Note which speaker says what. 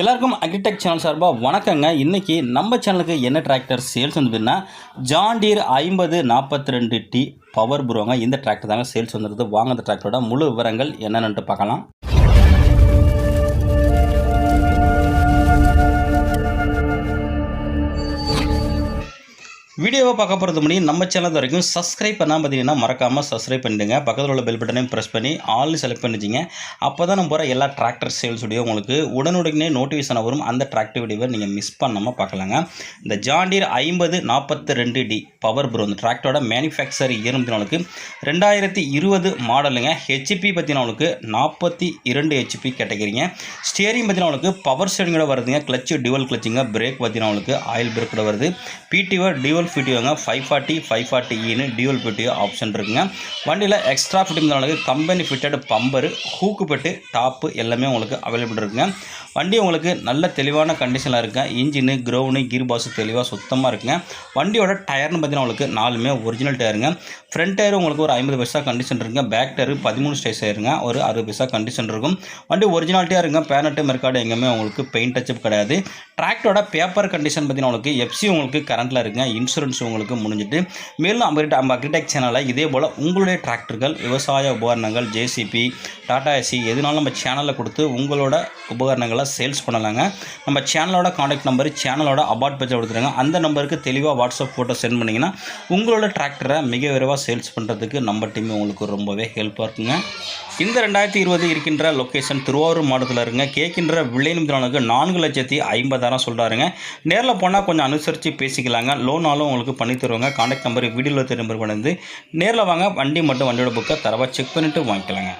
Speaker 1: எல்லாருக்கும் agritech channel சார்பாக வணக்கங்க. இன்றைக்கி நம்ம சேனலுக்கு என்ன டிராக்டர் சேல்ஸ் வந்துதுன்னா ஜாண்டீர் ஐம்பது நாற்பத்தி ரெண்டு டி பவர் ப்ரோங்க இந்த டிராக்டர் தாங்க சேல்ஸ் வந்துருது வாங்க அந்த டிராக்டரோட முழு விவரங்கள் என்னென்னு பார்க்கலாம். வீடியோவை பார்க்க போகிறது முன்னாடி நம்ம சேனல் வரைக்கும் சப்ஸ்கிரைப் பண்ணால் பார்த்தீங்கன்னா மறக்காமல் சப்ஸ்கிரைப் பண்ணிடுங்க. பக்கத்தில் உள்ள பெல் பட்டனையும் ப்ரெஸ் பண்ணி ஆல்னு செலக்ட் பண்ணிச்சிங்க அப்போ தான் நம்ம போகிற எல்லா டிராக்டர் சேல்ஸ் உங்களுக்கு உடனுடனே நோட்டிஃபிகேஷன் வரும். அந்த டிராக்டர் வீடியோவை நீங்கள் மிஸ் பண்ணாமல் பார்க்கலாங்க. இந்த ஜாண்டீர் ஐம்பது நாற்பத்தி ரெண்டு டி பவர் ப்ரோ இந்த டிராக்டரோட மேனுஃபேக்சர் இயர் ரெண்டாயிரத்தி இருபது மாடலுங்க ஹெச்பி பார்த்தீங்கன்னா உங்களுக்கு நாற்பத்தி இரண்டு ஹெச்பி கேட்டகிரிங்க ஸ்டியரிங் பார்த்தீங்கன்னா உங்களுக்கு பவர் ஸ்டேரிங்கோட வருதுங்க. கிளச்சு டிவல் கிளச்சுங்க பிரேக் பார்த்தீங்கன்னா உங்களுக்கு ஆயில் பிரேக்கோட வருது. பிடிஓ டியூவல் பிடிஓங்க ஃபைவ் ஃபார்ட்டி ஃபைவ் ஃபார்ட்டி இன்னு டியூவல் பிடிஓ ஆப்ஷன் இருக்குங்க. வண்டியில் எக்ஸ்ட்ரா ஃபிட்டிங் உங்களுக்கு company fitted bumper hook bed top எல்லாமே உங்களுக்கு அவைலபிள் இருக்குங்க. வண்டி உங்களுக்கு நல்ல தெளிவான கண்டிஷனில் இருக்குங்க. இன்ஜினு க்ரௌனு கீர் பாஸு தெளிவாக சுத்தமாக இருக்குங்க. வண்டியோட டயர்னு பார்த்தீங்கன்னா உங்களுக்கு நாலுமே ஒரிஜினல் டயருங்க ஃப்ரண்ட் டயர் உங்களுக்கு ஒரு ஐம்பது பைசா கண்டிஷன் இருக்குங்க. பேக் டயர் பதிமூணு ஸ்டேஜ் ஆயிருங்க ஒரு அறுபது பைசா கண்டிஷன் இருக்கும். வண்டி ஒரிஜினாலிட்டியாக இருக்குங்க. பேனட்டு மெர்காடு எங்கேயுமே உங்களுக்கு பெயிண்ட் டச்சப் கிடையாது. டிராக்டரோட பேப்பர் கண்டிஷன் பார்த்தீங்கன்னா உங்களுக்கு எஃப்சி உங்களுக்கு கரண்ட்டில் இருக்குங்க. இன்சூரன்ஸ் இன்சூரன்ஸ் உங்களுக்கு முடிஞ்சிட்டு. மேலும் நம்ம நம்ம அக்ரிடெக் சேனலில் இதே போல் உங்களுடைய டிராக்டர்கள் விவசாய உபகரணங்கள் ஜேசிபி டாடா ஏசி எதுனாலும் நம்ம சேனலில் கொடுத்து உங்களோட உபகரணங்களை சேல்ஸ் பண்ணலாங்க. நம்ம சேனலோட காண்டாக்ட் நம்பர் சேனலோட அபார்ட் பேஜை கொடுத்துருங்க. அந்த நம்பருக்கு தெளிவாக வாட்ஸ்அப் ஃபோட்டோ சென்ட் பண்ணிங்கன்னா உங்களோட டிராக்டரை மிக விரைவாக சேல்ஸ் பண்ணுறதுக்கு நம்ம டீம் உங்களுக்கு ரொம்பவே ஹெல்ப்பாக இருக்குங்க. இந்த ரெண்டாயிரத்தி இருபது இருக்கின்ற லொக்கேஷன் திருவாரூர் மாவட்டத்தில் இருங்க. கேட்கின்ற விலை நிமிடங்களுக்கு நான்கு லட்சத்தி ஐம்பதாயிரம் சொல்கிறாருங்க நேரில் போனால் கொஞ்சம் அனுசரித்து பேசிக்கலாங்க. லோனாலும் உங்களுக்கு பண்ணி தருவாங்க. காண்டாக்ட் நம்பர் வீடியோவில் தெரியும் நம்பர் வந்து நேரில் வாங்க. வண்டி மட்டும் வண்டியோட புக்கை தரவாக செக் பண்ணிவிட்டு வாங்கிக்கலாங்க.